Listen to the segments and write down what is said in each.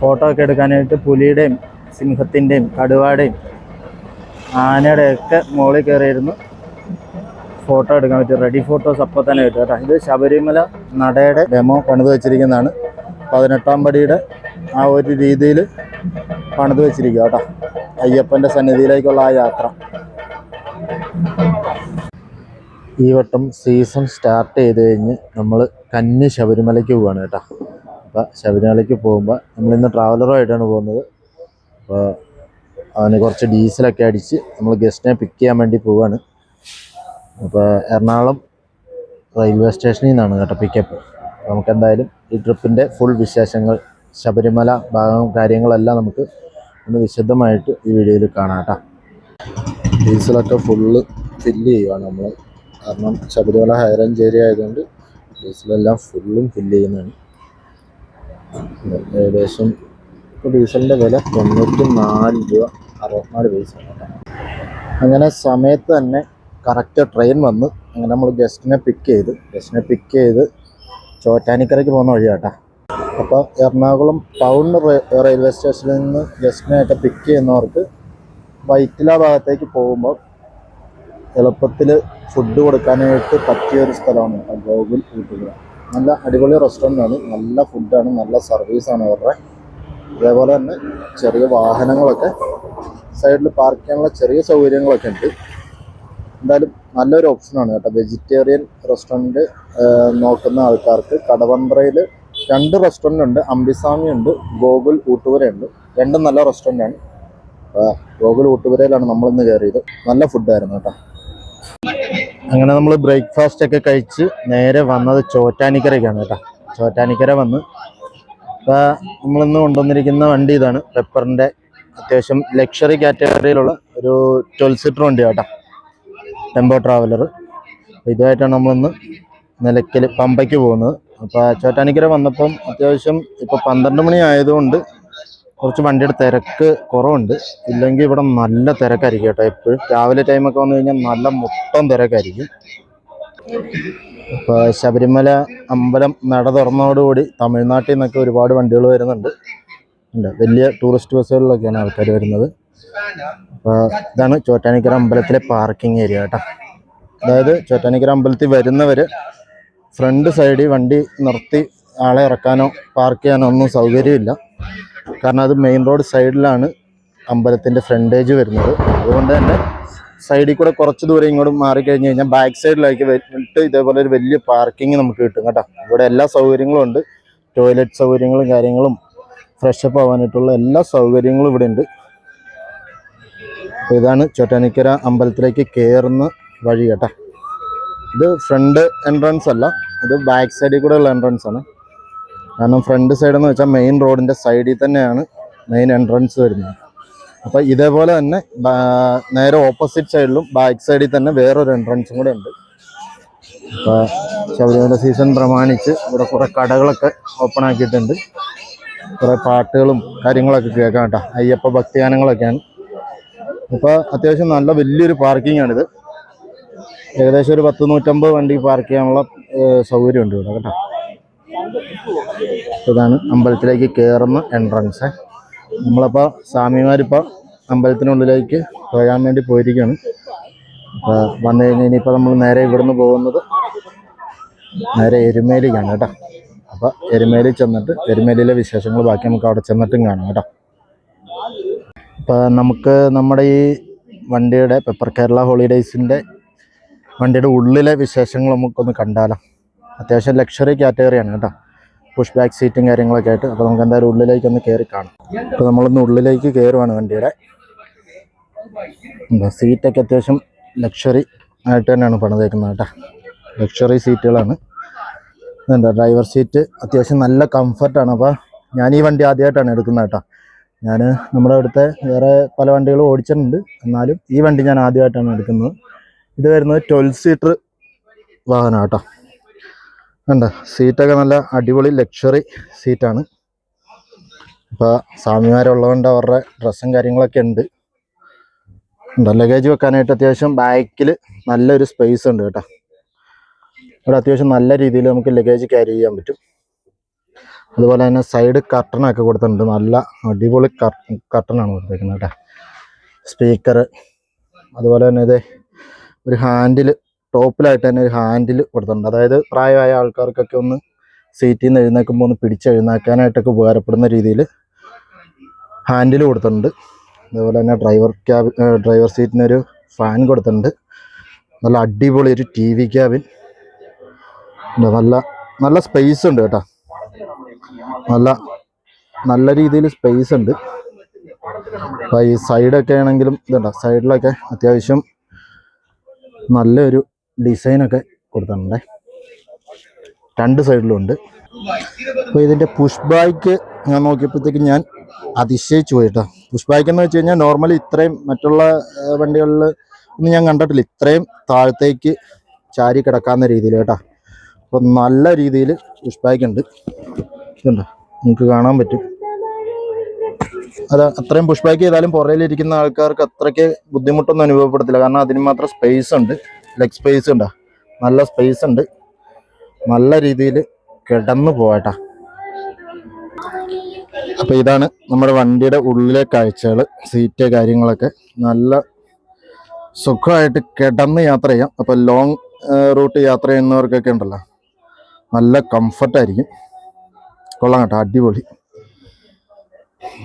Photo ഒക്കെ എടുക്കാനായിട്ട് പുലിയുടെയും സിംഹത്തിന്റെയും കടുവാടെയും ആനയുടെ ഒക്കെ മുകളിൽ കയറിയിരുന്നു. ഫോട്ടോ എടുക്കാൻ പറ്റും റെഡി ഫോട്ടോസ് അപ്പോൾ തന്നെ കിട്ടും കേട്ടോ. ഇത് ശബരിമല നടയുടെ ഡെമോ പണിത് വെച്ചിരിക്കുന്നതാണ്. പതിനെട്ടാം പടിയുടെ ആ ഒരു രീതിയിൽ പണിത് വെച്ചിരിക്കുക കേട്ടോ. അയ്യപ്പന്റെ സന്നിധിയിലേക്കുള്ള ആ യാത്ര. ഈ വട്ടം സീസൺ സ്റ്റാർട്ട് ചെയ്ത് കഴിഞ്ഞ് നമ്മൾ കന്നി ശബരിമലയ്ക്ക് പോവാണ് കേട്ടോ. അപ്പോൾ ശബരിമലയ്ക്ക് പോകുമ്പോൾ നമ്മളിന്ന് ട്രാവലറുമായിട്ടാണ് പോകുന്നത്. അപ്പോൾ അവന് കുറച്ച് ഡീസലൊക്കെ അടിച്ച് നമ്മൾ ഗസ്റ്റിനെ പിക്ക് ചെയ്യാൻ വേണ്ടി പോവാണ്. അപ്പോൾ എറണാകുളം റെയിൽവേ സ്റ്റേഷനിൽ നിന്നാണ് കേട്ടോ പിക്കപ്പ് നമുക്കെന്തായാലും ഈ ട്രിപ്പിന്റെ ഫുൾ വിശേഷങ്ങൾ ശബരിമല ഭാഗം കാര്യങ്ങളെല്ലാം നമുക്ക് ഒന്ന് വിശദമായിട്ട് ഈ വീഡിയോയിൽ കാണാം കേട്ടോ. ഡീസലൊക്കെ ഫുള്ള് ഫില്ല് ചെയ്യുവാണ് നമ്മൾ കാരണം ശബരിമല ഹൈറേഞ്ച് ഏരിയ ആയതുകൊണ്ട് ഡീസലെല്ലാം ഫുള്ളും ഫില്ല് ചെയ്യുന്നതാണ്. ഏകദേശം ഇപ്പോൾ ഡീസലിന്റെ വില തൊണ്ണൂറ്റി നാല് രൂപ അറുപത്തിനാല് പൈസ അങ്ങനെ സമയത്ത് തന്നെ കറക്റ്റ് ട്രെയിൻ വന്ന് അങ്ങനെ നമ്മൾ ഗസ്റ്റിനെ പിക്ക് ചെയ്ത് ഗസ്റ്റിനെ പിക്ക് ചെയ്ത് ചോറ്റാനിക്കരയ്ക്ക് പോകുന്ന വഴിയാട്ടാ. അപ്പോൾ എറണാകുളം ടൗൺ റെയിൽവേ സ്റ്റേഷനിൽ നിന്ന് ഗസ്റ്റിനായിട്ട് പിക്ക് ചെയ്യുന്നവർക്ക് വൈറ്റില ഭാഗത്തേക്ക് പോകുമ്പോൾ എളുപ്പത്തിൽ ഫുഡ് കൊടുക്കാനായിട്ട് പറ്റിയ ഒരു സ്ഥലമാണ്. ഗോകുൽ ഊട്ടുപുര നല്ല അടിപൊളി റെസ്റ്റോറന്റ് ആണ്. നല്ല ഫുഡാണ് നല്ല സർവീസാണ് അവരുടെ അതേപോലെ തന്നെ ചെറിയ വാഹനങ്ങളൊക്കെ സൈഡിൽ പാർക്ക് ചെയ്യാനുള്ള ചെറിയ സൗകര്യങ്ങളൊക്കെ ഉണ്ട്. എന്തായാലും നല്ലൊരു ഓപ്ഷനാണ് കേട്ടോ. വെജിറ്റേറിയൻ റെസ്റ്റോറന്റ് നോക്കുന്ന ആൾക്കാർക്ക് കടവന്ത്രയിൽ രണ്ട് റെസ്റ്റോറന്റ് ഉണ്ട്. അമ്പിസാമി ഉണ്ട് ഗോകുൽ ഊട്ടുപുര ഉണ്ട്. രണ്ടും നല്ല റെസ്റ്റോറന്റാണ് ഗോകുൽ ഊട്ടുപുരയിലാണ് നമ്മളിന്ന് കയറിയത് നല്ല ഫുഡായിരുന്നു കേട്ടോ. അങ്ങനെ നമ്മൾ ബ്രേക്ക്ഫാസ്റ്റ് ഒക്കെ കഴിച്ച് നേരെ വന്നത് ചോറ്റാനിക്കരയ്ക്കാണ് കേട്ടോ. ചോറ്റാനിക്കര വന്ന്. അപ്പോൾ നമ്മളിന്ന് കൊണ്ടുവന്നിരിക്കുന്ന വണ്ടി ഇതാണ്. പെപ്പറിന്റെ അത്യാവശ്യം ലക്ഷറി കാറ്റഗറിയിലുള്ള ഒരു ട്വൽവ് സീറ്റർ വണ്ടി കേട്ടോ. ടെമ്പോ ട്രാവലർ ഇതുമായിട്ടാണ് നമ്മളിന്ന് നിലയ്ക്കൽ പമ്പയ്ക്ക് പോകുന്നത്. അപ്പോൾ ചോറ്റാനിക്കര വന്നപ്പം അത്യാവശ്യം ഇപ്പോൾ പന്ത്രണ്ട് മണി ആയതുകൊണ്ട് കുറച്ച് വണ്ടിയുടെ തിരക്ക് കുറവുണ്ട്. ഇല്ലെങ്കിൽ ഇവിടെ നല്ല തിരക്കായിരിക്കും കേട്ടോ എപ്പോഴും. രാവിലെ ടൈമൊക്കെ വന്നു കഴിഞ്ഞാൽ നല്ല മൊത്തം തിരക്കായിരിക്കും. ഇപ്പോൾ ശബരിമല അമ്പലം നട തുറന്നതോടുകൂടി തമിഴ്നാട്ടിൽ നിന്നൊക്കെ ഒരുപാട് വണ്ടികൾ വരുന്നുണ്ട്. ഉണ്ട്. വലിയ ടൂറിസ്റ്റ് ബസ്സുകളിലൊക്കെയാണ് ആൾക്കാർ വരുന്നത്. അപ്പോൾ ഇതാണ് ചോറ്റാനിക്കര അമ്പലത്തിലെ പാർക്കിംഗ് ഏരിയ കേട്ടോ. അതായത് ചോറ്റാനിക്കര അമ്പലത്തിൽ വരുന്നവർ ഫ്രണ്ട് സൈഡിൽ വണ്ടി നിർത്തി ആളെ ഇറക്കാനോ പാർക്ക് ചെയ്യാനോ ഒന്നും സൗകര്യമില്ല. കാരണം അത് മെയിൻ റോഡ് സൈഡിലാണ് അമ്പലത്തിന്റെ ഫ്രണ്ടേജ് വരുന്നത്. അതുകൊണ്ട് തന്നെ സൈഡിൽ കൂടെ കുറച്ച് ദൂരം ഇങ്ങോട്ട് മാറിക്കഴിഞ്ഞ് കഴിഞ്ഞാൽ ബാക്ക് സൈഡിലേക്ക് വന്നിട്ട് ഇതേപോലെ ഒരു വലിയ പാർക്കിംഗ് നമുക്ക് കിട്ടും കേട്ടോ. ഇവിടെ എല്ലാ സൗകര്യങ്ങളും ഉണ്ട്. ടോയ്ലറ്റ് സൗകര്യങ്ങളും കാര്യങ്ങളും ഫ്രഷപ്പ് ആവാനായിട്ടുള്ള എല്ലാ സൗകര്യങ്ങളും ഇവിടെ ഉണ്ട്. ഇതാണ് ചോറ്റാനിക്കര അമ്പലത്തിലേക്ക് കയറുന്ന വഴി കേട്ടോ. ഇത് ഫ്രണ്ട് എൻട്രൻസ് അല്ല. ഇത് ബാക്ക് സൈഡിൽ കൂടെ ഉള്ള എൻട്രൻസ് ആണ്. കാരണം ഫ്രണ്ട് സൈഡ് എന്ന് വെച്ചാൽ മെയിൻ റോഡിന്റെ സൈഡിൽ തന്നെയാണ് മെയിൻ എൻട്രൻസ് വരുന്നത്. അപ്പോൾ ഇതേപോലെ തന്നെ നേരെ ഓപ്പോസിറ്റ് സൈഡിലും ബാക്ക് സൈഡിൽ തന്നെ വേറൊരു എൻട്രൻസും കൂടെ ഉണ്ട്. അപ്പോൾ ശബരിമല സീസൺ പ്രമാണിച്ച് ഇവിടെ കുറേ കടകളൊക്കെ ഓപ്പൺ ആക്കിയിട്ടുണ്ട്. കുറേ പാട്ടുകളും കാര്യങ്ങളൊക്കെ കേൾക്കാം കേട്ടോ. അയ്യപ്പ ഭക്തിഗാനങ്ങളൊക്കെയാണ്. അപ്പോൾ അത്യാവശ്യം നല്ല വലിയൊരു പാർക്കിംഗ് ആണിത്. ഏകദേശം ഒരു പത്ത് നൂറ്റമ്പത് വണ്ടി പാർക്ക് ചെയ്യാനുള്ള സൗകര്യമുണ്ട് ഇവിടെ കേട്ടോ. ഇതാണ് അമ്പലത്തിലേക്ക് കയറുന്ന എൻട്രൻസ് നമ്മളപ്പോൾ സ്വാമിമാരിപ്പോൾ അമ്പലത്തിനുള്ളിലേക്ക് തൊഴാൻ വേണ്ടി പോയിരിക്കുകയാണ്. അപ്പോൾ വന്നു കഴിഞ്ഞാൽ ഇനിയിപ്പോൾ നമ്മൾ നേരെ ഇവിടുന്ന് പോകുന്നത് നേരെ എരുമേലിക്കാണ് കേട്ടോ. അപ്പോൾ എരുമേലി ചെന്നിട്ട് എരുമേലിയിലെ വിശേഷങ്ങൾ ബാക്കി നമുക്ക് അവിടെ ചെന്നിട്ടും കാണാം കേട്ടോ. അപ്പോൾ നമുക്ക് നമ്മുടെ ഈ വണ്ടിയുടെ പെപ്പർ കേരള ഹോളിഡേയ്സിന്റെ വണ്ടിയുടെ ഉള്ളിലെ വിശേഷങ്ങൾ നമുക്കൊന്ന് കണ്ടാലോ. അത്യാവശ്യം ലക്ഷറി കാറ്റഗറിയാണ് കേട്ടോ. പുഷ് ബാക്ക് സീറ്റും കാര്യങ്ങളൊക്കെ ആയിട്ട്. അപ്പോൾ നമുക്ക് എന്തായാലും ഉള്ളിലേക്ക് ഒന്ന് കയറി കാണാം. അപ്പോൾ നമ്മളൊന്ന് ഉള്ളിലേക്ക് കയറുവാണ് വണ്ടിയുടെ. എന്താ സീറ്റൊക്കെ അത്യാവശ്യം ലക്ഷറി ആയിട്ട് തന്നെയാണ് പണിതേക്കുന്നത് കേട്ടോ. ലക്ഷറി സീറ്റുകളാണ് എന്താ ഡ്രൈവർ സീറ്റ് അത്യാവശ്യം നല്ല കംഫർട്ടാണ് അപ്പോൾ ഞാൻ ഈ വണ്ടി ആദ്യമായിട്ടാണ് എടുക്കുന്നത് കേട്ടോ. ഞാൻ നമ്മുടെ അവിടുത്തെ വേറെ പല വണ്ടികളും ഓടിച്ചിട്ടുണ്ട്. എന്നാലും ഈ വണ്ടി ഞാൻ ആദ്യമായിട്ടാണ് എടുക്കുന്നത്. ഇത് വരുന്നത് ട്വൽവ് സീറ്റർ വാഹനം കേട്ടോ. കണ്ട സീറ്റൊക്കെ നല്ല അടിപൊളി ലക്ഷറി സീറ്റാണ് ഇപ്പോൾ സ്വാമിമാരുള്ളതുകൊണ്ട് അവരുടെ ഡ്രസ്സും കാര്യങ്ങളൊക്കെ ഉണ്ട്. ഉണ്ട് ലഗേജ് വെക്കാനായിട്ട് അത്യാവശ്യം ബാക്കിൽ നല്ലൊരു സ്പേസ് ഉണ്ട് കേട്ടോ. ഇവിടെ അത്യാവശ്യം നല്ല രീതിയിൽ നമുക്ക് ലഗേജ് ക്യാരി ചെയ്യാൻ പറ്റും. അതുപോലെ തന്നെ സൈഡ് കർട്ടനൊക്കെ കൊടുത്തിട്ടുണ്ട്. നല്ല അടിപൊളി കർട്ടനാണ് കൊടുത്തേക്കുന്നത് കേട്ടോ. സ്പീക്കർ അതുപോലെ തന്നെ ഇത് ഒരു ഹാൻഡിൽ ടോപ്പിലായിട്ട് തന്നെ ഒരു ഹാൻഡിൽ കൊടുത്തിട്ടുണ്ട്. അതായത് പ്രായമായ ആൾക്കാർക്കൊക്കെ ഒന്ന് സീറ്റിൽ നിന്ന് എഴുന്നേൽക്കുമ്പോൾ ഒന്ന് പിടിച്ചെഴുന്നേക്കാനായിട്ടൊക്കെ ഉപകാരപ്പെടുന്ന രീതിയിൽ ഹാൻഡിൽ കൊടുത്തിട്ടുണ്ട്. അതുപോലെ തന്നെ ഡ്രൈവർ ക്യാബിൻ ഡ്രൈവർ സീറ്റിനൊരു ഫാൻ കൊടുത്തിട്ടുണ്ട്. നല്ല അടിപൊളി ഒരു ടി വി ക്യാബിൻ. നല്ല നല്ല സ്പേസ് ഉണ്ട് കേട്ടോ. നല്ല നല്ല രീതിയിൽ സ്പേസ് ഉണ്ട്. അപ്പോൾ ഈ സൈഡൊക്കെ ആണെങ്കിലും ഇതുണ്ടോ? സൈഡിലൊക്കെ അത്യാവശ്യം നല്ലൊരു ഡിസൈനൊക്കെ കൊടുത്തിട്ടുണ്ട്. രണ്ട് സൈഡിലും ഉണ്ട് അപ്പോൾ ഇതിന്റെ പുഷ് ബാക്ക് ഞാൻ നോക്കിയപ്പോഴത്തേക്ക് ഞാൻ അതിശയിച്ചു പോയിട്ടോ പുഷ് ബാക്ക് എന്ന് വെച്ച് കഴിഞ്ഞാൽ നോർമലി ഇത്രയും മറ്റുള്ള വണ്ടികളിൽ ഒന്നും ഞാൻ കണ്ടിട്ടില്ല. ഇത്രയും താഴത്തേക്ക് ചാരി കിടക്കാവുന്ന രീതിയിൽ കേട്ടോ. അപ്പോൾ നല്ല രീതിയിൽ പുഷ് ബാക്ക് ഉണ്ട്. ഇതുണ്ടോ. നിങ്ങൾക്ക് കാണാൻ പറ്റും. അത് അത്രയും പുഷ് ബാക്ക് ചെയ്താലും പുറയിലിരിക്കുന്ന ആൾക്കാർക്ക് അത്രയ്ക്ക് ബുദ്ധിമുട്ടൊന്നും അനുഭവപ്പെടത്തില്ല. കാരണം അതിന് മാത്രം സ്പേസ് ഉണ്ട്. ലെഗ് സ്പേസ് ഉണ്ടോ? നല്ല സ്പേസ് ഉണ്ട്. നല്ല രീതിയിൽ കിടന്നു പോവാട്ടാ. അപ്പൊ ഇതാണ് നമ്മുടെ വണ്ടിയുടെ ഉള്ളിലെ കാഴ്ചകൾ സീറ്റ് കാര്യങ്ങളൊക്കെ. നല്ല സുഖമായിട്ട് കിടന്ന് യാത്ര ചെയ്യാം. അപ്പൊ ലോങ് റൂട്ട് യാത്ര ചെയ്യുന്നവർക്കൊക്കെ ഉണ്ടല്ലോ. നല്ല കംഫർട്ടായിരിക്കും കൊള്ളാം കേട്ടോ അടിപൊളി.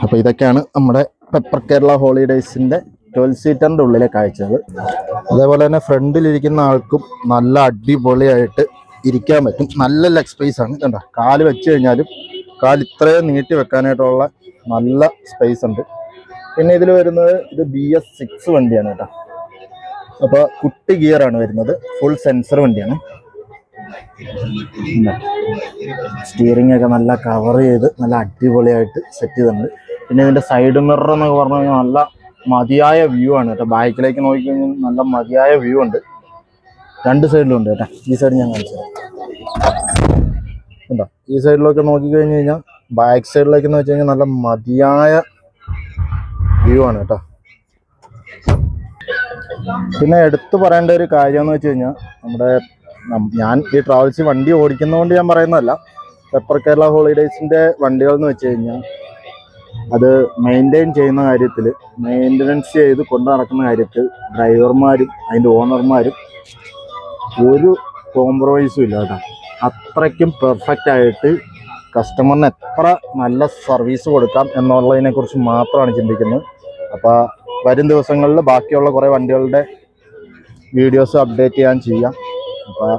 അപ്പൊ ഇതൊക്കെയാണ് നമ്മുടെ പെപ്പർ കേരള ഹോളിഡേയ്സിന്റെ ട്വൽവ് സീറ്ററിന്റെ ഉള്ളിലെ കാഴ്ചകൾ. അതേപോലെ തന്നെ ഫ്രണ്ടിലിരിക്കുന്ന ആൾക്കും നല്ല അടിപൊളിയായിട്ട് ഇരിക്കാൻ പറ്റും. നല്ല ലെഗ് സ്പേസ് ആണ്. കണ്ട? കാൽ വെച്ച് കഴിഞ്ഞാലും കാൽ ഇത്രയും നീട്ടി വെക്കാനായിട്ടുള്ള നല്ല സ്പേസ് ഉണ്ട്. പിന്നെ ഇതിൽ വരുന്നത് ഇത് ബി എസ് സിക്സ് വണ്ടിയാണ് കേട്ടോ. അപ്പോൾ കുട്ടി ഗിയറാണ് വരുന്നത്. ഫുൾ സെൻസർ വണ്ടിയാണ്. സ്റ്റിയറിംഗ് ഒക്കെ നല്ല കവർ ചെയ്ത് നല്ല അടിപൊളിയായിട്ട് സെറ്റ് ചെയ്തിട്ടുണ്ട്. പിന്നെ ഇതിന്റെ സൈഡ് മിറർ എന്നൊക്കെ പറഞ്ഞു കഴിഞ്ഞാൽ നല്ല മതിയായ വ്യൂ ആണ് കേട്ടോ. ബാക്കിലേക്ക് നോക്കിക്കഴിഞ്ഞാൽ നല്ല മതിയായ വ്യൂ ഉണ്ട്. രണ്ട് സൈഡിലും ഉണ്ട് കേട്ടോ. ഈ സൈഡ് ഞാൻ കാണിച്ചു ഉണ്ടോ ഈ സൈഡിലൊക്കെ നോക്കിക്കഴിഞ്ഞ് കഴിഞ്ഞാൽ ബാക്ക് സൈഡിലേക്ക് എന്ന് വെച്ച് കഴിഞ്ഞാൽ നല്ല മതിയായ വ്യൂ ആണ് കേട്ടോ. പിന്നെ എടുത്തു പറയേണ്ട ഒരു കാര്യം എന്ന് വെച്ച് കഴിഞ്ഞാൽ നമ്മുടെ ഞാൻ ഈ ട്രാവൽസ് വണ്ടി ഓടിക്കുന്നതുകൊണ്ട് ഞാൻ പറയുന്നതല്ല. പെപ്പർ കേരള ഹോളിഡേയ്സിന്റെ വണ്ടികൾ എന്ന് വെച്ച് കഴിഞ്ഞാൽ അത് മെയിന്റെയിൻ ചെയ്യുന്ന കാര്യത്തിൽ മെയിന്റനൻസ് ചെയ്ത് കൊണ്ടു നടക്കുന്ന കാര്യത്തിൽ ഡ്രൈവർമാരും അതിന്റെ ഓണർമാരും ഒരു കോംപ്രമൈസും ഇല്ല കേട്ടോ അത്രയ്ക്കും പെർഫെക്റ്റ് ആയിട്ട് കസ്റ്റമറിന് എത്ര നല്ല സർവീസ് കൊടുക്കാം എന്നുള്ളതിനെക്കുറിച്ച് മാത്രമാണ് ചിന്തിക്കുന്നത്. അപ്പോൾ വരും ദിവസങ്ങളിൽ ബാക്കിയുള്ള കുറേ വണ്ടികളുടെ വീഡിയോസ് അപ്ഡേറ്റ് ചെയ്യാൻ ചെയ്യാം. അപ്പോൾ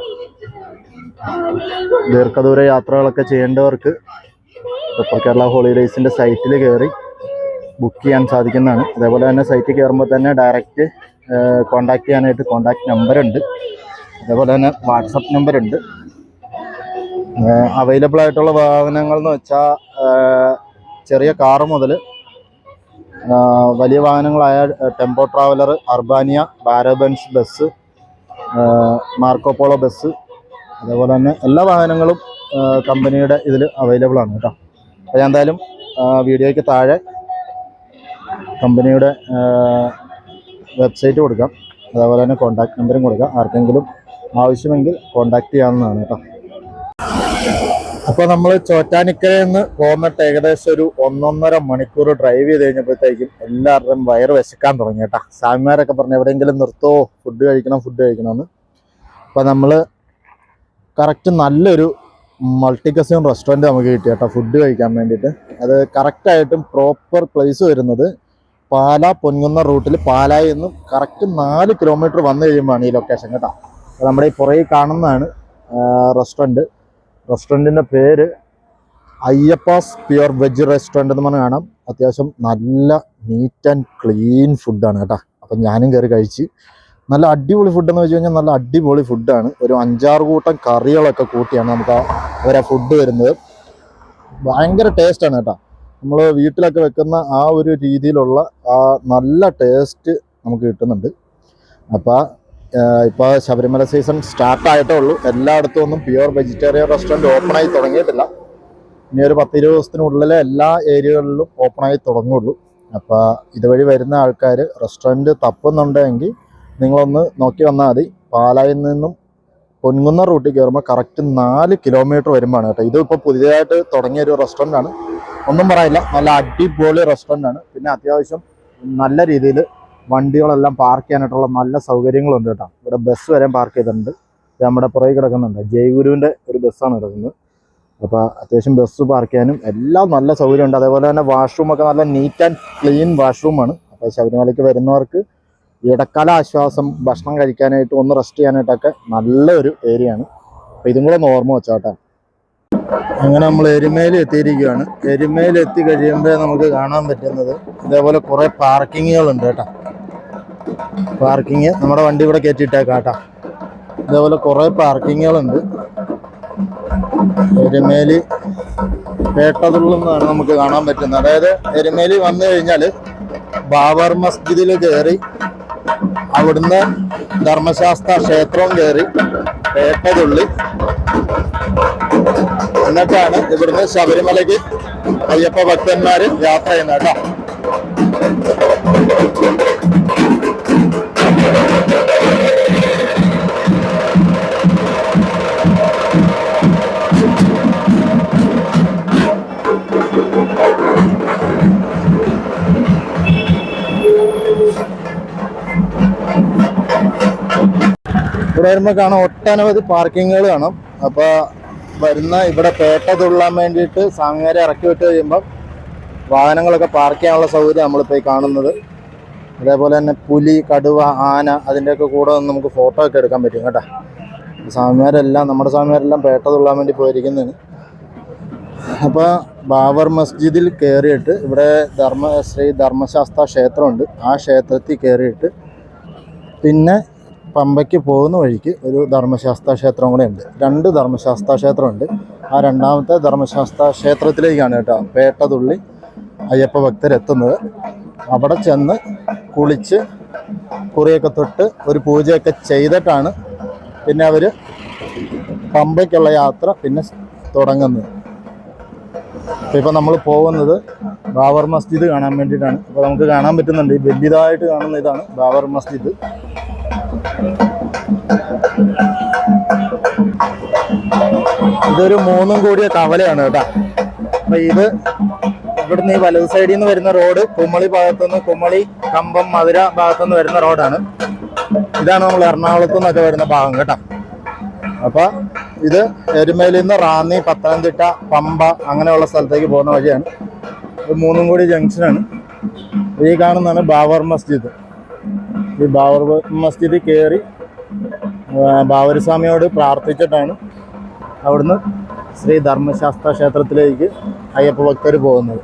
ദീർഘദൂര യാത്രകളൊക്കെ ചെയ്യേണ്ടവർക്ക് പെപ്പർ കേരള ഹോളിഡേയ്സിന്റെ സൈറ്റിൽ കയറി ബുക്ക് ചെയ്യാൻ സാധിക്കുന്നതാണ്. അതേപോലെ തന്നെ സൈറ്റിൽ കയറുമ്പോൾ തന്നെ ഡയറക്റ്റ് കോൺടാക്ട് ചെയ്യാനായിട്ട് കോൺടാക്ട് നമ്പറുണ്ട് അതേപോലെ തന്നെ വാട്സപ്പ് നമ്പറുണ്ട് അവൈലബിൾ ആയിട്ടുള്ള വാഹനങ്ങൾ എന്ന് വെച്ചാൽ ചെറിയ കാറ് മുതൽ വലിയ വാഹനങ്ങളായ ടെമ്പോ ട്രാവലർ അർബാനിയ ബാരോബൻസ് ബസ് മാർക്കോപോളോ ബസ് അതേപോലെ തന്നെ എല്ലാ വാഹനങ്ങളും കമ്പനിയുടെ ഇതിൽ അവൈലബിൾ ആണ് കേട്ടോ. അപ്പോൾ ഞാൻ എന്തായാലും വീഡിയോയ്ക്ക് താഴെ കമ്പനിയുടെ വെബ്സൈറ്റ് കൊടുക്കാം. അതേപോലെ തന്നെ കോൺടാക്ട് നമ്പറും കൊടുക്കാം. ആർക്കെങ്കിലും ആവശ്യമെങ്കിൽ കോൺടാക്ട് ചെയ്യാവുന്നതാണ് കേട്ടോ. അപ്പോൾ നമ്മൾ ചോറ്റാനിക്കരയിൽ നിന്ന് പോന്നിട്ട് ഏകദേശം ഒരു ഒന്നൊന്നര മണിക്കൂർ ഡ്രൈവ് ചെയ്ത് കഴിഞ്ഞപ്പോഴത്തേക്കും എല്ലാവരുടെയും വയറ് വിശക്കാൻ തുടങ്ങി കേട്ടോ. സ്വാമിമാരൊക്കെ പറഞ്ഞു എവിടെയെങ്കിലും നിർത്തോ? ഫുഡ് കഴിക്കണം ഫുഡ് കഴിക്കണമെന്ന്. അപ്പോൾ നമ്മൾ കറക്റ്റ് നല്ലൊരു മൾട്ടി കസിൻ റെസ്റ്റോറന്റ് നമുക്ക് കിട്ടി കേട്ടോ ഫുഡ് കഴിക്കാൻ വേണ്ടിയിട്ട്. അത് കറക്റ്റായിട്ടും പ്രോപ്പർ പ്ലേസ് വരുന്നത് പാല പൊൻകുന്ന റൂട്ടിൽ പാലായി നിന്നും കറക്റ്റ് നാല് കിലോമീറ്റർ വന്നു കഴിയുമ്പോഴാണ് ഈ ലൊക്കേഷൻ കേട്ടോ. നമ്മുടെ ഈ പുറകെ കാണുന്നതാണ് റെസ്റ്റോറന്റ് റെസ്റ്റോറന്റിന്റെ പേര് അയ്യപ്പാസ് പ്യുവർ വെജ് റെസ്റ്റോറന്റ് എന്ന് പറഞ്ഞാൽ കാണാം. അത്യാവശ്യം നല്ല നീറ്റ് ആൻഡ് ക്ലീൻ ഫുഡാണ് കേട്ടോ. അപ്പം ഞാനും കയറി കഴിച്ച് നല്ല അടിപൊളി ഫുഡ് എന്ന് വെച്ച് കഴിഞ്ഞാൽ നല്ല അടിപൊളി ഫുഡാണ് ഒരു അഞ്ചാറ് കൂട്ടം കറികളൊക്കെ കൂട്ടിയാണ് നമുക്ക് ആ ഫുഡ് വരുന്നത്. ഭയങ്കര ടേസ്റ്റാണ് കേട്ടോ. നമ്മൾ വീട്ടിലൊക്കെ വെക്കുന്ന ആ ഒരു രീതിയിലുള്ള ആ നല്ല ടേസ്റ്റ് നമുക്ക് കിട്ടുന്നുണ്ട്. അപ്പോൾ ഇപ്പോൾ ശബരിമല സീസൺ സ്റ്റാർട്ടായിട്ടേ ഉള്ളൂ. എല്ലായിടത്തും ഒന്നും പ്യുവർ വെജിറ്റേറിയൻ റെസ്റ്റോറന്റ് ഓപ്പൺ ആയി തുടങ്ങിയിട്ടില്ല. ഇനി ഒരു പത്തിരുപത് ദിവസത്തിനുള്ളിൽ എല്ലാ ഏരിയകളിലും ഓപ്പൺ ആയി തുടങ്ങുള്ളൂ. അപ്പോൾ ഇതുവഴി വരുന്ന ആൾക്കാർ റെസ്റ്റോറന്റ് തപ്പുന്നുണ്ടെങ്കിൽ നിങ്ങളൊന്ന് നോക്കി വന്നാൽ മതി. പാലായിൽ നിന്നും പൊൻകുന്ന റൂട്ടിൽ കയറുമ്പോൾ കറക്റ്റ് നാല് കിലോമീറ്റർ വരുമ്പോഴാണ് കേട്ടോ. ഇതിപ്പോൾ പുതിയതായിട്ട് തുടങ്ങിയ ഒരു റെസ്റ്റോറന്റ് ആണ്. ഒന്നും പറയില്ല നല്ല അടിപൊളി റെസ്റ്റോറന്റ് ആണ്. പിന്നെ അത്യാവശ്യം നല്ല രീതിയിൽ വണ്ടികളെല്ലാം പാർക്ക് ചെയ്യാനായിട്ടുള്ള നല്ല സൗകര്യങ്ങളുണ്ട് കേട്ടോ. ഇവിടെ ബസ് വരെ പാർക്ക് ചെയ്തിട്ടുണ്ട്. നമ്മുടെ പുറകെ കിടക്കുന്നുണ്ട്. ജയഗുരുവിന്റെ ഒരു ബസ്സാണ് കിടക്കുന്നത്. അപ്പോൾ അത്യാവശ്യം ബസ് പാർക്ക് ചെയ്യാനും എല്ലാം നല്ല സൗകര്യമുണ്ട്. അതേപോലെ തന്നെ വാഷ്റൂമൊക്കെ നല്ല നീറ്റ് ആൻഡ് ക്ലീൻ വാഷ്റൂമാണ് അപ്പോൾ ശബരിമലയ്ക്ക് വരുന്നവർക്ക് ഇടക്കാല ആശ്വാസം ഭക്ഷണം കഴിക്കാനായിട്ട് ഒന്ന് റെസ്റ്റ് ചെയ്യാനായിട്ടൊക്കെ നല്ലൊരു ഏരിയയാണ് അപ്പോൾ ഇതും കൂടെ ഓർമ്മ വെച്ചോട്ടെ. അങ്ങനെ നമ്മൾ എരുമേലി എത്തിയിരിക്കുകയാണ്. എരുമേലി എത്തി കഴിയുമ്പോൾ നമുക്ക് കാണാൻ പറ്റുന്നത് ഇതേപോലെ കുറേ പാർക്കിങ്ങുകളുണ്ട് കേട്ടോ. പാർക്കിങ് നമ്മുടെ വണ്ടി ഇവിടെ കയറ്റിയിട്ടേക്കാം കേട്ടോ ഇതേപോലെ കുറേ പാർക്കിങ്ങുകളുണ്ട്. എരുമേലി പേട്ടതുള്ളെന്നാണ് നമുക്ക് കാണാൻ പറ്റുന്നത്. അതായത് എരുമേലി വന്നു കഴിഞ്ഞാൽ ബാബർ മസ്ജിദിൽ കയറി അവിടുന്ന് ധർമ്മശാസ്ത്ര ക്ഷേത്രവും കയറി പേട്ടതുള്ളി എന്നിട്ടാണ് ഇവിടുന്ന് ശബരിമലയ്ക്ക് അയ്യപ്പ ഭക്തന്മാര് യാത്ര ചെയ്യുന്നത് കേട്ടോ. ഇവിടെ വരുമ്പോൾ കാണാം ഒട്ടനവധി പാർക്കിങ്ങുകൾ കാണാം. അപ്പോൾ വരുന്ന ഇവിടെ പേട്ട തുള്ളാൻ വേണ്ടിയിട്ട് സാങ്ങേരെ ഇറക്കി വിട്ട് കഴിയുമ്പോൾ വാഹനങ്ങളൊക്കെ പാർക്ക് ചെയ്യാനുള്ള സൗകര്യം നമ്മളിപ്പോൾ ഈ കാണുന്നത്. അതേപോലെ തന്നെ പുലി കടുവ ആന അതിന്റെയൊക്കെ കൂടെ നിന്ന് നമുക്ക് ഫോട്ടോ ഒക്കെ എടുക്കാൻ പറ്റും കേട്ടോ. സ്വാമിമാരെല്ലാം നമ്മുടെ സ്വാമിമാരെല്ലാം പേട്ട തുള്ളാൻ വേണ്ടി പോയിരിക്കുന്നതാണ് അപ്പോൾ ബാബർ മസ്ജിദിൽ കയറിയിട്ട് ഇവിടെ ധർമ്മ ശ്രീ ധർമ്മശാസ്ത്ര ക്ഷേത്രമുണ്ട്. ആ ക്ഷേത്രത്തിൽ കയറിയിട്ട് പിന്നെ പമ്പയ്ക്ക് പോകുന്ന വഴിക്ക് ഒരു ധർമ്മശാസ്ത്ര ക്ഷേത്രം കൂടെ ഉണ്ട്. രണ്ട് ധർമ്മശാസ്ത്ര ക്ഷേത്രമുണ്ട്. ആ രണ്ടാമത്തെ ധർമ്മശാസ്ത്ര ക്ഷേത്രത്തിലേക്കാണ് കേട്ടോ പേട്ടതുള്ളി അയ്യപ്പ ഭക്തരെത്തുന്നത് അവിടെ ചെന്ന് കുളിച്ച് കുറിയൊക്കെ തൊട്ട് ഒരു പൂജയൊക്കെ ചെയ്തിട്ടാണ് പിന്നെ അവർ പമ്പയ്ക്കുള്ള യാത്ര പിന്നെ തുടങ്ങുന്നത്. ഇപ്പം നമ്മൾ പോകുന്നത് ബാബർ മസ്ജിദ് കാണാൻ വേണ്ടിയിട്ടാണ്. അപ്പോൾ നമുക്ക് കാണാൻ പറ്റുന്നുണ്ട്. ഈ വലിയതായിട്ട് കാണുന്ന ഇതാണ് ബാബർ മസ്ജിദ്. ഇതൊരു മൂന്നും കൂടിയ കവലയാണ് കേട്ടോ. അപ്പൊ ഇത് ഇവിടുന്ന് ഈ വലത് സൈഡിൽ നിന്ന് വരുന്ന റോഡ് കുമളി ഭാഗത്തുനിന്ന് കുമളി കമ്പം മധുര ഭാഗത്തുനിന്ന് വരുന്ന റോഡാണ് ഇതാണ് നമ്മൾ എറണാകുളത്തു നിന്നൊക്കെ വരുന്ന ഭാഗം കേട്ടോ. അപ്പൊ ഇത് എരുമേലിൽ നിന്ന് റാന്നി പത്തനംതിട്ട പമ്പ അങ്ങനെയുള്ള സ്ഥലത്തേക്ക് പോകുന്ന വഴിയാണ്. ഇത് മൂന്നും കൂടി ജംഗ്ഷനാണ് ഈ കാണുന്നതാണ് ബാബർ മസ്ജിദ്. ഈ ബാബർ മസ്ജിദിൽ കയറി ബാബരസ്വാമിയോട് പ്രാർത്ഥിച്ചിട്ടാണ് അവിടുന്ന് ശ്രീ ധർമ്മശാസ്ത്ര ക്ഷേത്രത്തിലേക്ക് അയ്യപ്പ ഭക്തർ പോകുന്നത്.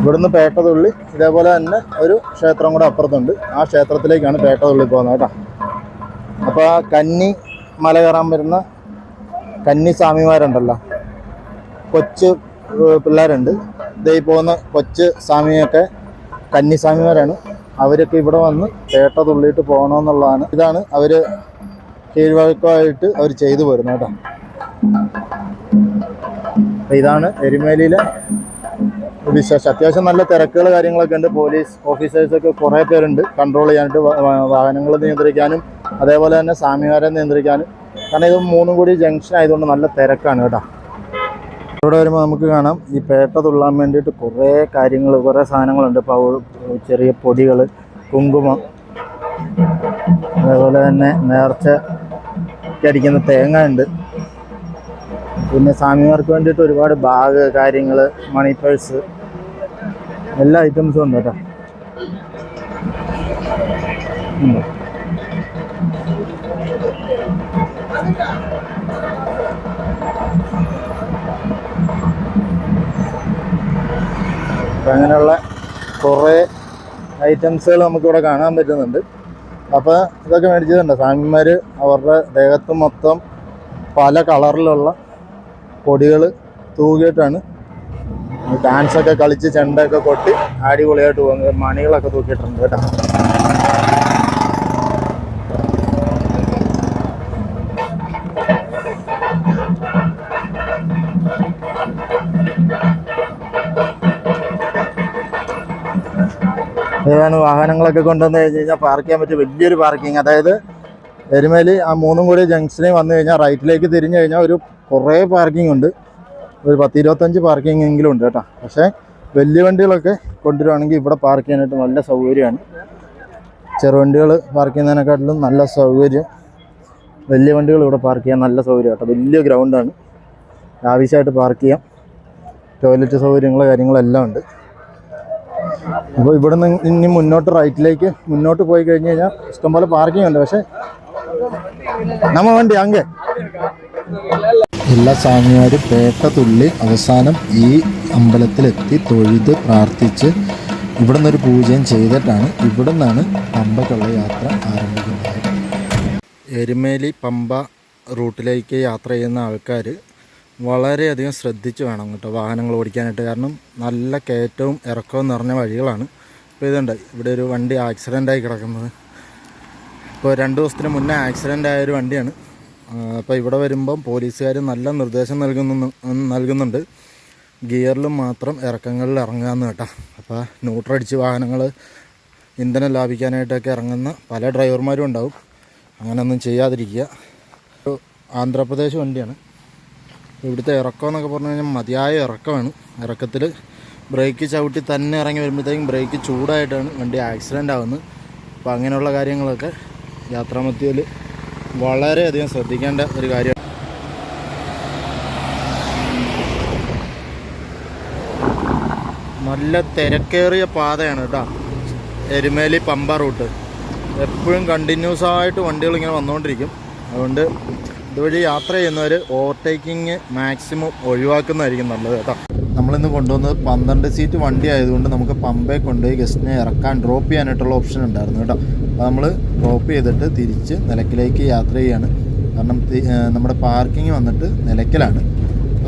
ഇവിടുന്ന് പേട്ടതുള്ളി ഇതേപോലെ തന്നെ ഒരു ക്ഷേത്രം കൂടെ അപ്പുറത്തുണ്ട്. ആ ക്ഷേത്രത്തിലേക്കാണ് പേട്ടതുള്ളി പോകുന്നത് കേട്ടോ. അപ്പോൾ ആ കന്നി മല കയറാൻ വരുന്ന കന്നി സ്വാമിമാരുണ്ടല്ലോ. കൊച്ചു പിള്ളേരുണ്ട്. ഇതേ പോകുന്ന കൊച്ചു സ്വാമിയൊക്കെ കന്നി സ്വാമിമാരാണ് അവരൊക്കെ ഇവിടെ വന്ന് പേട്ട തുള്ളിയിട്ട് പോകണമെന്നുള്ളതാണ്. ഇതാണ് അവർ കീഴ്വഴക്കമായിട്ട് അവർ ചെയ്തു പോരുന്നത് കേട്ടോ. ഇതാണ് എരുമേലിയിലെ വിശേഷം. അത്യാവശ്യം നല്ല തിരക്കുകൾ കാര്യങ്ങളൊക്കെ ഉണ്ട്. പോലീസ് ഓഫീസേഴ്സൊക്കെ കുറേ പേരുണ്ട്. കൺട്രോൾ ചെയ്യാനായിട്ട് വാഹനങ്ങൾ നിയന്ത്രിക്കാനും അതേപോലെ തന്നെ സ്വാമിമാരെ നിയന്ത്രിക്കാനും. കാരണം ഇത് മൂന്നും കൂടി ജംഗ്ഷൻ ആയതുകൊണ്ട് നല്ല തിരക്കാണ് കേട്ടോ. ഇവിടെ വരുമ്പോൾ നമുക്ക് കാണാം. ഈ പേട്ട തുള്ളാൻ വേണ്ടിയിട്ട് കുറേ കാര്യങ്ങൾ കുറേ സാധനങ്ങളുണ്ട്. ഇപ്പോൾ ചെറിയ പൊടികൾ കുങ്കുമം അതേപോലെ തന്നെ നേർച്ച അടിക്കുന്ന തേങ്ങ ഉണ്ട്. പിന്നെ സ്വാമിമാർക്ക് വേണ്ടിയിട്ട് ഒരുപാട് ബാഗ് കാര്യങ്ങൾ മണി പേഴ്സ് എല്ലാ ഐറ്റംസും ഉണ്ട് കേട്ടോ. അപ്പം അങ്ങനെയുള്ള കുറേ ഐറ്റംസുകൾ നമുക്കിവിടെ കാണാൻ പറ്റുന്നുണ്ട്. അപ്പോൾ ഇതൊക്കെ മേടിച്ചിട്ടുണ്ട്. സാമിമാർ അവരുടെ ദേഹത്ത് മൊത്തം പല കളറിലുള്ള പൊടികൾ തൂക്കിയിട്ടാണ് ഡാൻസൊക്കെ കളിച്ച് ചെണ്ടയൊക്കെ കൊട്ടി അടിപൊളിയായിട്ട് പോകുന്നത്. മണികളൊക്കെ തൂക്കിയിട്ടുണ്ട് കേട്ടോ. ഇതാണ് വാഹനങ്ങളൊക്കെ കൊണ്ടുവന്ന് കഴിഞ്ഞ് കഴിഞ്ഞാൽ പാർക്ക് ചെയ്യാൻ പറ്റിയ വലിയൊരു പാർക്കിംഗ് അതായത് എരുമേലി ആ മൂന്നും കൂടി ജംഗ്ഷനിൽ വന്നു കഴിഞ്ഞാൽ റൈറ്റിലേക്ക് തിരിഞ്ഞു കഴിഞ്ഞാൽ ഒരു കുറേ പാർക്കിംഗ് ഉണ്ട്. ഒരു പത്ത് ഇരുപത്തഞ്ച് പാർക്കിംഗ് എങ്കിലും ഉണ്ട് കേട്ടോ. പക്ഷേ വലിയ വണ്ടികളൊക്കെ കൊണ്ടുവരുവാണെങ്കിൽ ഇവിടെ പാർക്ക് ചെയ്യാനായിട്ട് നല്ല സൗകര്യമാണ്. ചെറുവണ്ടികൾ പാർക്ക് ചെയ്യുന്നതിനെക്കാട്ടിലും നല്ല സൗകര്യം. വലിയ വണ്ടികൾ ഇവിടെ പാർക്ക് ചെയ്യാൻ നല്ല സൗകര്യം കേട്ടോ. വലിയ ഗ്രൗണ്ടാണ് ആവശ്യമായിട്ട് പാർക്ക് ചെയ്യാം. ടോയ്ലറ്റ് സൗകര്യങ്ങൾ കാര്യങ്ങളെല്ലാം ഉണ്ട്. അപ്പോൾ ഇവിടെ നിന്ന് ഇനി മുന്നോട്ട് റൈറ്റിലേക്ക് മുന്നോട്ട് പോയി കഴിഞ്ഞ് കഴിഞ്ഞാൽ ഇഷ്ടംപോലെ പാർക്കിംഗ് ഉണ്ട്. പക്ഷേ നമ്മ വണ്ടി അങ്ങ്. എല്ലാ സ്വാമിമാരും പേട്ട തുള്ളി അവസാനം ഈ അമ്പലത്തിലെത്തി തൊഴുത് പ്രാർത്ഥിച്ച് ഇവിടെ നിന്നൊരു പൂജയും ചെയ്തിട്ടാണ് ഇവിടെ നിന്നാണ് പമ്പയ്ക്കുള്ള യാത്ര ആരംഭിക്കുന്നത്. എരുമേലി പമ്പ റൂട്ടിലേക്ക് യാത്ര ചെയ്യുന്ന ആൾക്കാർ വളരെയധികം ശ്രദ്ധിച്ച് വേണം കേട്ടോ വാഹനങ്ങൾ ഓടിക്കാനായിട്ട്. കാരണം നല്ല കയറ്റവും ഇറക്കവും നിറഞ്ഞ വഴികളാണ്. ഇപ്പോൾ ഇതുണ്ട്. ഇവിടെ ഒരു വണ്ടി ആക്സിഡന്റായി കിടക്കുന്നത്. ഇപ്പോൾ രണ്ട് ദിവസത്തിന് മുന്നേ ആക്സിഡന്റ് ആയൊരു വണ്ടിയാണ്. അപ്പോൾ ഇവിടെ വരുമ്പം പോലീസുകാർ നല്ല നിർദ്ദേശം നൽകുന്നു നൽകുന്നുണ്ട്. ഗിയറിലും മാത്രം ഇറക്കങ്ങളിൽ ഇറങ്ങാമെന്ന് കേട്ടോ. അപ്പോൾ ന്യൂട്രടിച്ച് വാഹനങ്ങൾ ഇന്ധനം ലാഭിക്കാനായിട്ടൊക്കെ ഇറങ്ങുന്ന പല ഡ്രൈവർമാരും ഉണ്ടാവും. അങ്ങനെയൊന്നും ചെയ്യാതിരിക്കുക. ആന്ധ്രാപ്രദേശ് വണ്ടിയാണ്. ഇവിടുത്തെ ഇറക്കം എന്നൊക്കെ പറഞ്ഞു കഴിഞ്ഞാൽ മതിയായ ഇറക്കമാണ്. ഇറക്കത്തിൽ ബ്രേക്ക് ചവിട്ടി തന്നെ ഇറങ്ങി വരുമ്പോഴത്തേക്കും ബ്രേക്ക് ചൂടായിട്ടാണ് വണ്ടി ആക്സിഡന്റ് ആവുന്നത്. അപ്പോൾ അങ്ങനെയുള്ള കാര്യങ്ങളൊക്കെ യാത്രാമധ്യയിൽ വളരെയധികം ശ്രദ്ധിക്കേണ്ട ഒരു കാര്യമാണ്. നല്ല തിരക്കേറിയ പാതയാണ് കേട്ടോ. എരുമേലി പമ്പ റൂട്ട്. എപ്പോഴും കണ്ടിന്യൂസ് ആയിട്ട് വണ്ടികൾ ഇങ്ങനെ വന്നുകൊണ്ടിരിക്കും. അതുകൊണ്ട് ഇതുവഴി യാത്ര ചെയ്യുന്നവർ ഓവർടേക്കിങ് മാക്സിമം ഒഴിവാക്കുന്നതായിരിക്കും നല്ലത് കേട്ടോ. നമ്മളിന്ന് കൊണ്ടുവന്നത് പന്ത്രണ്ട് സീറ്റ് വണ്ടി ആയതുകൊണ്ട് നമുക്ക് പമ്പേ കൊണ്ടുപോയി ഗസ്റ്റിനെ ഇറക്കാൻ ഡ്രോപ്പ് ചെയ്യാനായിട്ടുള്ള ഓപ്ഷൻ ഉണ്ടായിരുന്നു കേട്ടോ. അപ്പോൾ നമ്മൾ ഡ്രോപ്പ് ചെയ്തിട്ട് തിരിച്ച് നിലയ്ക്കലേക്ക് യാത്ര ചെയ്യാണ്. കാരണം നമ്മുടെ പാർക്കിംഗ് വന്നിട്ട് നിലയ്ക്കലാണ്.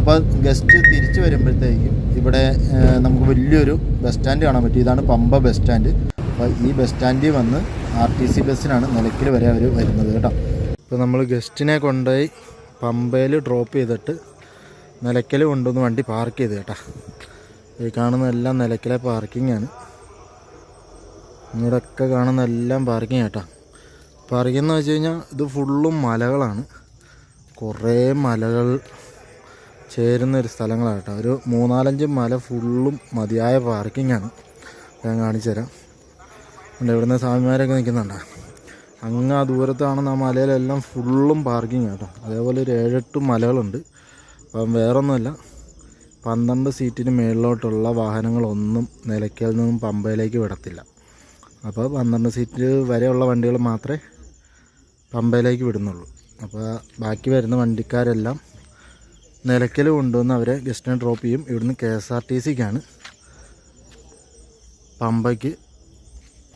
അപ്പോൾ ഗസ്റ്റ് തിരിച്ച് വരുമ്പോഴത്തേക്കും ഇവിടെ നമുക്ക് വലിയൊരു ബസ് സ്റ്റാൻഡ് കാണാൻ പറ്റും. ഇതാണ് പമ്പ ബസ് സ്റ്റാൻഡ് അപ്പോൾ ഈ ബസ് സ്റ്റാൻഡിൽ വന്ന് ആർ ടി സി ബസ്സിനാണ് നിലയ്ക്കൽ വരെ അവർ വരുന്നത് കേട്ടോ. ഇപ്പോൾ നമ്മൾ ഗസ്റ്റിനെ കൊണ്ടുപോയി പമ്പയിൽ ഡ്രോപ്പ് ചെയ്തിട്ട് നിലയ്ക്കൽ കൊണ്ടുവന്ന് വണ്ടി പാർക്ക് ചെയ്ത് കേട്ടാ. ഈ കാണുന്ന എല്ലാം നിലയ്ക്കലെ പാർക്കിംഗ് ആണ്. ഇവിടെയൊക്കെ കാണുന്ന എല്ലാം പാർക്കിംഗ് കേട്ടാ. പാർക്കിംഗ് എന്ന് വെച്ച് കഴിഞ്ഞാൽ ഇത് ഫുള്ളും മലകളാണ്. കുറേ മലകൾ ചേരുന്ന ഒരു സ്ഥലങ്ങളാണ് കേട്ടോ. ഒരു മൂന്നാലഞ്ച് മല ഫുള്ളും മതിയായ ആണ്. ഞാൻ കാണിച്ചു തരാം ഉണ്ട് ഇവിടുന്ന് സ്വാമിമാരൊക്കെ നിൽക്കുന്നുണ്ട്? അങ്ങ് ആ ദൂരത്താണ് ആ മലയിലെല്ലാം ഫുള്ളും പാർക്കിംഗ് കേട്ടോ. അതേപോലെ ഒരു ഏഴെട്ട് മലകളുണ്ട്. അപ്പം വേറൊന്നുമല്ല. പന്ത്രണ്ട് സീറ്റിന് മേളിലോട്ടുള്ള വാഹനങ്ങളൊന്നും നിലയ്ക്കൽ നിന്നും പമ്പയിലേക്ക് വിടത്തില്ല. അപ്പോൾ പന്ത്രണ്ട് സീറ്റ് വരെയുള്ള വണ്ടികൾ മാത്രമേ പമ്പയിലേക്ക് വിടുന്നുള്ളൂ. അപ്പോൾ ബാക്കി വരുന്ന വണ്ടിക്കാരെല്ലാം നിലയ്ക്കൽ കൊണ്ടുവന്ന് അവരെ ഗസ്റ്റിനെ ഡ്രോപ്പ് ചെയ്യും. ഇവിടുന്ന് കെ എസ് ആർ ടി സിക്കാണ് പമ്പയ്ക്ക്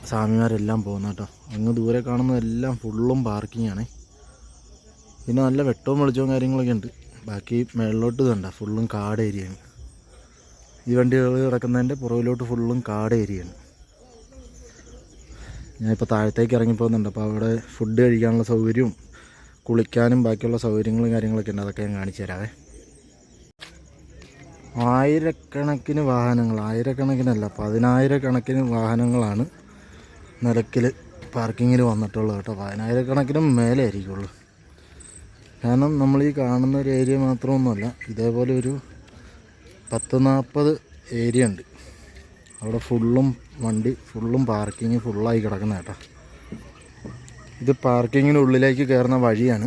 സ്വാമിമാരെല്ലാം പോകുന്നത് കേട്ടോ. അങ്ങ് ദൂരെ കാണുന്നതെല്ലാം ഫുള്ളും പാർക്കിംഗ് ആണ്. പിന്നെ നല്ല വെട്ടവും വെളിച്ചവും കാര്യങ്ങളൊക്കെ ഉണ്ട്. ബാക്കി മേളിലോട്ട് ഇതുണ്ട? ഫുള്ളും കാട് ഏരിയയാണ് ഈ വണ്ടികൾ കിടക്കുന്നതിന്റെ പുറകിലോട്ട് ഫുള്ളും കാട് ഏരിയയാണ് ഞാനിപ്പോൾ താഴത്തേക്ക് ഇറങ്ങി പോകുന്നുണ്ട് അപ്പോൾ അവിടെ ഫുഡ് കഴിക്കാനുള്ള സൗകര്യവും കുളിക്കാനും ബാക്കിയുള്ള സൗകര്യങ്ങളും കാര്യങ്ങളൊക്കെ ഉണ്ട്. അതൊക്കെ ഞാൻ കാണിച്ചു തരാവേ. ആയിരക്കണക്കിന് വാഹനങ്ങൾ ആയിരക്കണക്കിനല്ല പതിനായിരക്കണക്കിന് വാഹനങ്ങളാണ് നിലയ്ക്കൽ പാർക്കിങ്ങിൽ വന്നിട്ടുള്ളൂ കേട്ടോ. പതിനായിരക്കണക്കിന് മേലെ ആയിരിക്കുള്ളൂ കാരണം നമ്മൾ ഈ കാണുന്ന ഒരു ഏരിയ മാത്രമൊന്നുമല്ല ഇതേപോലെ ഒരു പത്ത് നാൽപ്പത് ഏരിയ ഉണ്ട്. അവിടെ ഫുള്ളും വണ്ടി ഫുള്ളും പാർക്കിങ് ഫുള്ളായി കിടക്കുന്ന കേട്ടോ. ഇത് പാർക്കിങ്ങിന് ഉള്ളിലേക്ക് കയറുന്ന വഴിയാണ്.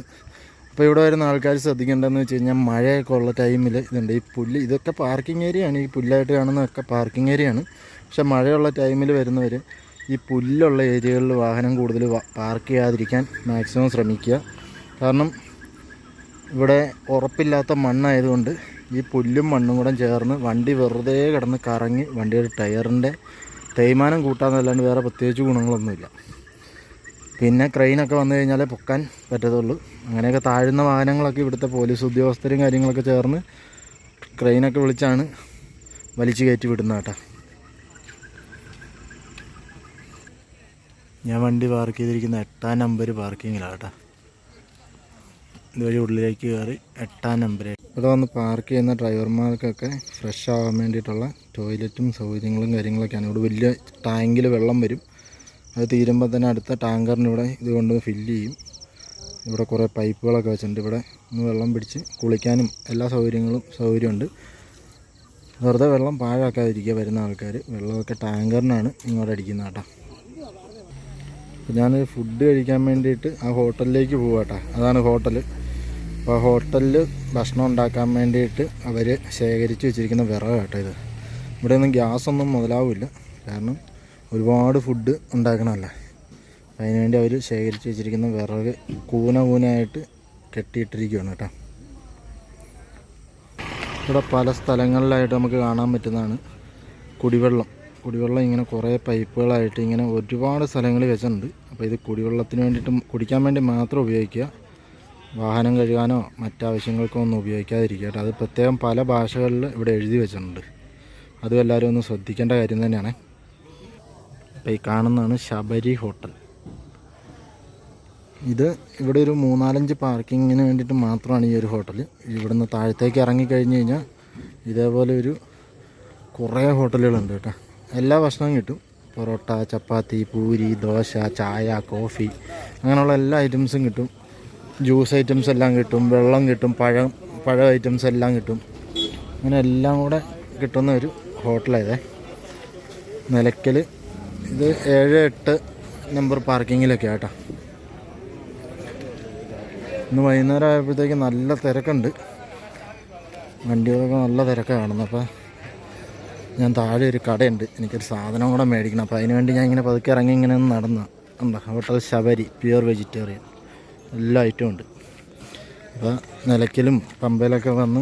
അപ്പോൾ ഇവിടെ വരുന്ന ആൾക്കാർ ശ്രദ്ധിക്കേണ്ടതെന്ന് വെച്ച് കഴിഞ്ഞാൽ മഴയൊക്കെ ഉള്ള ടൈമിൽ ഇതുണ്ട്. ഈ പുല്ല് ഇതൊക്കെ പാർക്കിംഗ് ഏരിയയാണ് ഈ പുല്ലായിട്ട് കാണുന്നതൊക്കെ പാർക്കിംഗ് ഏരിയയാണ് പക്ഷേ മഴയുള്ള ടൈമിൽ വരുന്നവർ ഈ പുല്ലുള്ള ഏരിയകളിൽ വാഹനം കൂടുതൽ പാർക്ക് ചെയ്യാതിരിക്കാൻ മാക്സിമം ശ്രമിക്കുക. കാരണം ഇവിടെ ഉറപ്പില്ലാത്ത മണ്ണായതുകൊണ്ട് ഈ പുല്ലും മണ്ണും കൂടെ ചേർന്ന് വണ്ടി വെറുതെ കിടന്ന് കറങ്ങി വണ്ടിയുടെ ടയറിന്റെ തേയ്മാനം കൂട്ടാന്നല്ലാണ്ട് വേറെ പ്രത്യേകിച്ച് ഗുണങ്ങളൊന്നുമില്ല. പിന്നെ ക്രെയിനൊക്കെ വന്നു കഴിഞ്ഞാലേ പൊക്കാൻ പറ്റത്തുള്ളൂ. അങ്ങനെയൊക്കെ താഴ്ന്ന വാഹനങ്ങളൊക്കെ ഇവിടുത്തെ പോലീസ് ഉദ്യോഗസ്ഥരും കാര്യങ്ങളൊക്കെ ചേർന്ന് ക്രെയിനൊക്കെ വിളിച്ചാണ് വലിച്ചു കയറ്റി വിടുന്നത് കേട്ടോ. ഞാൻ വണ്ടി പാർക്ക് ചെയ്തിരിക്കുന്ന എട്ടാം നമ്പർ പാർക്കിങ്ങിലാണ് കേട്ടോ ഇതുവഴി ഉള്ളിലേക്ക് കയറി എട്ടാം നമ്പർ ഇവിടെ വന്ന് പാർക്ക് ചെയ്യുന്ന ഡ്രൈവർമാർക്കൊക്കെ ഫ്രഷ് ആവാൻ വേണ്ടിയിട്ടുള്ള ടോയ്ലറ്റും സൗകര്യങ്ങളും കാര്യങ്ങളൊക്കെയാണ്. ഇവിടെ വലിയ ടാങ്കിൽ വെള്ളം വരും. അത് തീരുമ്പോൾ തന്നെ അടുത്ത ടാങ്കറിന് ഇവിടെ ഇത് കൊണ്ട് ഫില്ല് ചെയ്യും. ഇവിടെ കുറേ പൈപ്പുകളൊക്കെ വെച്ചിട്ടുണ്ട്. ഇവിടെ ഒന്ന് വെള്ളം പിടിച്ച് കുളിക്കാനും എല്ലാ സൗകര്യങ്ങളും സൗകര്യമുണ്ട്. വെറുതെ വെള്ളം പാഴാക്കാതിരിക്കുക വരുന്ന ആൾക്കാർ വെള്ളമൊക്കെ ടാങ്കറിനാണ് ഇങ്ങോട്ട് അടിക്കുന്നത് കേട്ടോ അപ്പോൾ ഞാൻ ഫുഡ് കഴിക്കാൻ വേണ്ടിയിട്ട് ആ ഹോട്ടലിലേക്ക് പോവാ അതാണ് ഹോട്ടൽ അപ്പോൾ ആ ഹോട്ടലിൽ ഭക്ഷണം ഉണ്ടാക്കാൻ വേണ്ടിയിട്ട് അവർ ശേഖരിച്ച് വെച്ചിരിക്കുന്ന വിറക് കേട്ടോ ഇത്. ഇവിടെ ഒന്നും ഗ്യാസൊന്നും മുതലാവില്ല. കാരണം ഒരുപാട് ഫുഡ് ഉണ്ടാക്കണമല്ലേ. അതിനുവേണ്ടി അവർ ശേഖരിച്ച് വെച്ചിരിക്കുന്ന വിറക് കൂന കൂനായിട്ട് കെട്ടിയിട്ടിരിക്കുകയാണ് കേട്ടോ. ഇവിടെ പല സ്ഥലങ്ങളിലായിട്ട് നമുക്ക് കാണാൻ പറ്റുന്നതാണ് കുടിവെള്ളം. കുടിവെള്ളം ഇങ്ങനെ കുറേ പൈപ്പുകളായിട്ട് ഇങ്ങനെ ഒരുപാട് സ്ഥലങ്ങളിൽ വെച്ചിട്ടുണ്ട്. അപ്പോൾ ഇത് കുടിവെള്ളത്തിന് വേണ്ടിയിട്ട് കുടിക്കാൻ വേണ്ടി മാത്രം ഉപയോഗിക്കുക. വാഹനം കഴുകാനോ മറ്റാവശ്യങ്ങൾക്കോ ഒന്നും ഉപയോഗിക്കാതിരിക്കുക അത് പ്രത്യേകം പല ഭാഷകളിൽ ഇവിടെ എഴുതി വെച്ചിട്ടുണ്ട്. അതും എല്ലാവരും ഒന്ന് ശ്രദ്ധിക്കേണ്ട കാര്യം തന്നെയാണ്. അപ്പോൾ ഈ കാണുന്നതാണ് ശബരി ഹോട്ടൽ. ഇത് ഇവിടെ ഒരു മൂന്നാലഞ്ച് പാർക്കിങ്ങിന് വേണ്ടിയിട്ട് മാത്രമാണ് ഈ ഒരു ഹോട്ടൽ. ഇവിടുന്ന് താഴത്തേക്ക് ഇറങ്ങി കഴിഞ്ഞ് കഴിഞ്ഞാൽ ഇതേപോലെ ഒരു കുറേ ഹോട്ടലുകളുണ്ട് കേട്ടോ. എല്ലാ ഭക്ഷണവും കിട്ടും. പൊറോട്ട ചപ്പാത്തി പൂരി ദോശ ചായ കോഫി അങ്ങനെയുള്ള എല്ലാ ഐറ്റംസും കിട്ടും. ജ്യൂസ് ഐറ്റംസ് എല്ലാം കിട്ടും. വെള്ളം കിട്ടും. പഴം പഴ ഐറ്റംസ് എല്ലാം കിട്ടും. അങ്ങനെ എല്ലാം കൂടെ കിട്ടുന്ന ഒരു ഹോട്ടലായതേ നിലയ്ക്കൽ ഇത് ഏഴ് എട്ട് നമ്പർ പാർക്കിങ്ങിലൊക്കെ ആട്ടോ. ഇന്ന് വൈകുന്നേരം ആയപ്പോഴത്തേക്ക് നല്ല തിരക്കുണ്ട്. വണ്ടികളൊക്കെ നല്ല തിരക്കാണ് കാണുന്നത്. അപ്പോൾ ഞാൻ താഴെ ഒരു കടയുണ്ട്. എനിക്കൊരു സാധനം കൂടെ മേടിക്കണം. അപ്പോൾ അതിനുവേണ്ടി ഞാൻ ഇങ്ങനെ പതുക്കെ ഇറങ്ങി ഇങ്ങനെ നടന്ന. എന്താ? ഹോട്ടൽ ശബരി പ്യുവർ വെജിറ്റേറിയൻ എല്ലാ ഐറ്റവും ഉണ്ട്. അപ്പോൾ നിലയ്ക്കലും പമ്പയിലൊക്കെ വന്ന്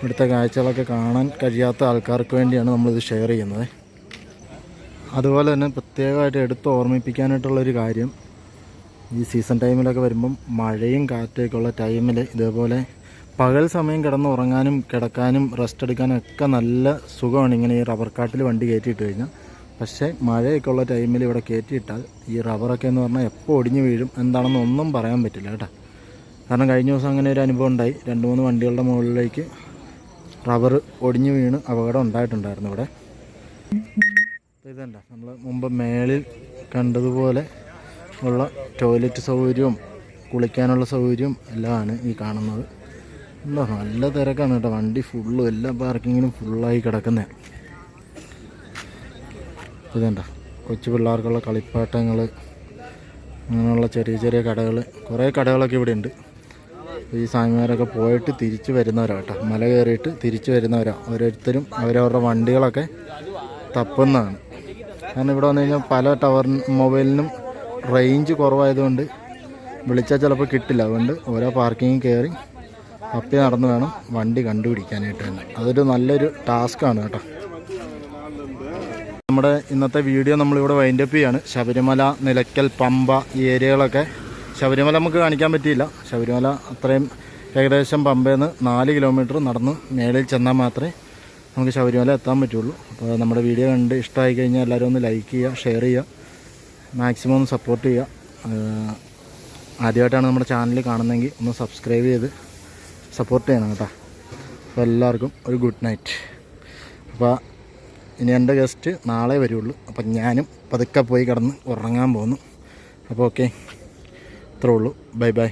ഇവിടുത്തെ കാഴ്ചകളൊക്കെ കാണാൻ കഴിയാത്ത ആൾക്കാർക്ക് വേണ്ടിയാണ് നമ്മളിത് ഷെയർ ചെയ്യുന്നത്. അതുപോലെ തന്നെ പ്രത്യേകമായിട്ട് എടുത്ത് ഓർമ്മിപ്പിക്കാനായിട്ടുള്ളൊരു കാര്യം. ഈ സീസൺ ടൈമിലൊക്കെ വരുമ്പം മഴയും കാറ്റൊക്കെ ഉള്ള ടൈമിൽ ഇതേപോലെ പകൽ സമയം കിടന്ന് ഉറങ്ങാനും കിടക്കാനും റെസ്റ്റ് എടുക്കാനും ഒക്കെ നല്ല സുഖമാണ് ഇങ്ങനെ ഈ റബ്ബർ കാട്ടിൽ വണ്ടി കയറ്റിയിട്ട് കഴിഞ്ഞാൽ പക്ഷേ മഴയൊക്കെ ഉള്ള ടൈമിൽ ഇവിടെ കയറ്റിയിട്ടാൽ ഈ റബ്ബറൊക്കെ എന്ന് പറഞ്ഞാൽ എപ്പോൾ ഒടിഞ്ഞു വീഴും എന്താണെന്ന് ഒന്നും പറയാൻ പറ്റില്ല കേട്ടോ. കാരണം കഴിഞ്ഞ ദിവസം അങ്ങനെ ഒരു അനുഭവം ഉണ്ടായി. രണ്ട് മൂന്ന് വണ്ടികളുടെ മുകളിലേക്ക് റബ്ബർ ഒടിഞ്ഞു വീണ് അപകടം ഉണ്ടായിട്ടുണ്ടായിരുന്നു ഇവിടെ. ഇതല്ല നമ്മൾ മുമ്പ് മേളിൽ കണ്ടതുപോലെ ഉള്ള ടോയ്ലറ്റ് സൗകര്യവും കുളിക്കാനുള്ള സൗകര്യവും എല്ലാമാണ് ഈ കാണുന്നത്. എന്താ നല്ല തിരക്കാണ് കേട്ടോ. വണ്ടി ഫുള്ളും എല്ലാ പാർക്കിങ്ങിനും ഫുള്ളായി കിടക്കുന്നേ. ഇതേണ്ട കൊച്ചു പിള്ളേർക്കുള്ള കളിപ്പാട്ടങ്ങൾ അങ്ങനെയുള്ള ചെറിയ ചെറിയ കടകൾ കുറേ കടകളൊക്കെ ഇവിടെ ഉണ്ട്. ഈ സ്വാമിമാരൊക്കെ പോയിട്ട് തിരിച്ചു വരുന്നവരാണ് കേട്ടോ. മല കയറിയിട്ട് തിരിച്ചു വരുന്നവരാ. ഓരോരുത്തരും അവരവരുടെ വണ്ടികളൊക്കെ തപ്പുന്നതാണ്. കാരണം ഇവിടെ വന്നു കഴിഞ്ഞാൽ പല ടവർ മൊബൈലിനും റേഞ്ച് കുറവായതുകൊണ്ട് വിളിച്ചാൽ ചിലപ്പോൾ കിട്ടില്ല. അതുകൊണ്ട് ഓരോ പാർക്കിങ്ങിൽ കയറി തപ്പി നടന്ന് വേണം വണ്ടി കണ്ടുപിടിക്കാനായിട്ട് തന്നെ. അതൊരു നല്ലൊരു ടാസ്ക്കാണ് കേട്ടോ. നമ്മുടെ ഇന്നത്തെ വീഡിയോ നമ്മളിവിടെ വൈൻഡപ്പ് ചെയ്യാണ്. ശബരിമല നിലയ്ക്കൽ പമ്പ ഈ ഏരിയകളൊക്കെ ശബരിമല നമുക്ക് കാണിക്കാൻ പറ്റിയില്ല. ശബരിമല അത്രയും ഏകദേശം പമ്പയിൽ നിന്ന് നാല് കിലോമീറ്റർ നടന്ന് മേളിൽ ചെന്നാൽ മാത്രമേ നമുക്ക് ശബരിമല എത്താൻ പറ്റുള്ളൂ. അപ്പോൾ നമ്മുടെ വീഡിയോ കണ്ട് ഇഷ്ടമായി കഴിഞ്ഞാൽ എല്ലാവരും ഒന്ന് ലൈക്ക് ചെയ്യുക ഷെയർ ചെയ്യുക മാക്സിമം ഒന്ന് സപ്പോർട്ട് ചെയ്യുക. ആദ്യമായിട്ടാണ് നമ്മുടെ ചാനൽ കാണുന്നതെങ്കിൽ ഒന്ന് സബ്സ്ക്രൈബ് ചെയ്ത് സപ്പോർട്ട് ചെയ്യണം കേട്ടോ. അപ്പോൾ എല്ലാവർക്കും ഒരു ഗുഡ് നൈറ്റ് അപ്പോൾ ഇനി എന്റെ ഗസ്റ്റ് നാളെ വരുള്ളൂ. അപ്പം ഞാനും പതുക്കെ പോയി കിടന്ന് ഉറങ്ങാൻ പോകുന്നു. അപ്പോൾ ഓക്കെ ഇത്രേ ഉള്ളൂ. Bye bye